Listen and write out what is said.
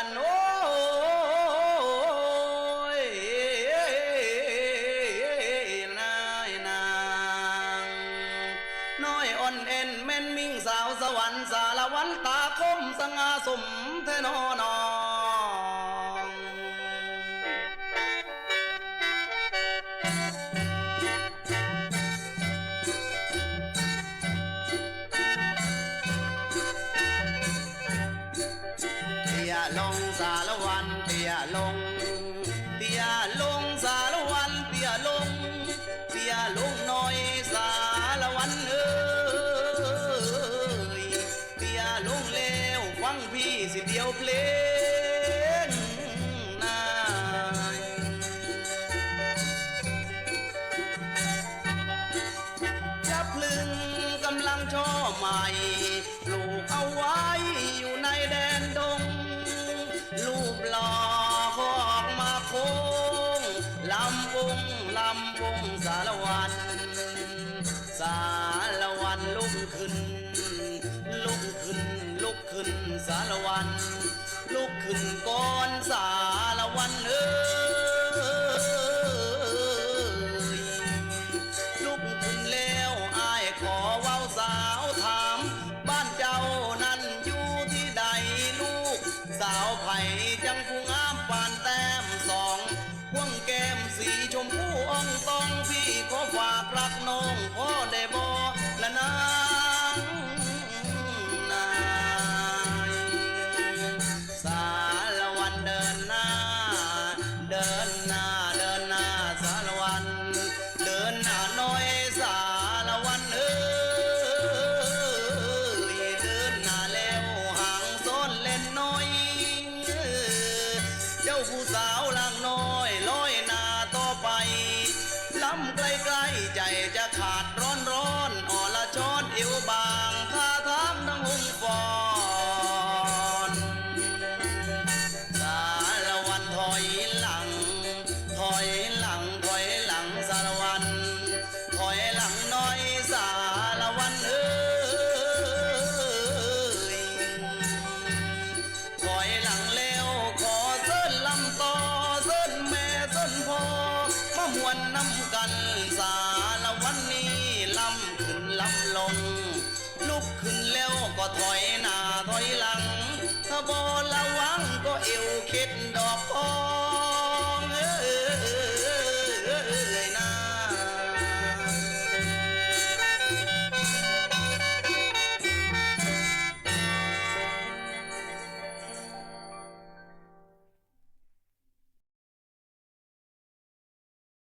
ันโอ้ยนายนางน้อยอ่อนเอ็นแม่นมิ่งสาวสวรรค์สารวันตาคมสง่าสมเทนอนอ ลงสารวันเตียลง เตียลงสารวันเตียลง เตียลงน่อยสารวันเอ้ยเตียลงเลวฟังพี่สิเดียวเพลงนายจับพลึงกำลังช่อใหม่ ลำวงลำวงสารวัน สารวันลุกขึ้น ลุกขึ้นลุกขึ้นสารวันลุกขึ้นก่อนสารวันเอ้ยลุกขึ้นแล้วอายขอเว้าสาวถามบ้านเจ้านั้นอยู่ที่ใดลูก สาวไผ่จังผู้ง เจ้ มวนน้ำกันสารวันนี้ลำขึ้นลำลง ลุกขึ้นแล้วก็ถอยหน้าถอยหลัง ถ้าบอระวังก็เอวเข็ดดอกพอ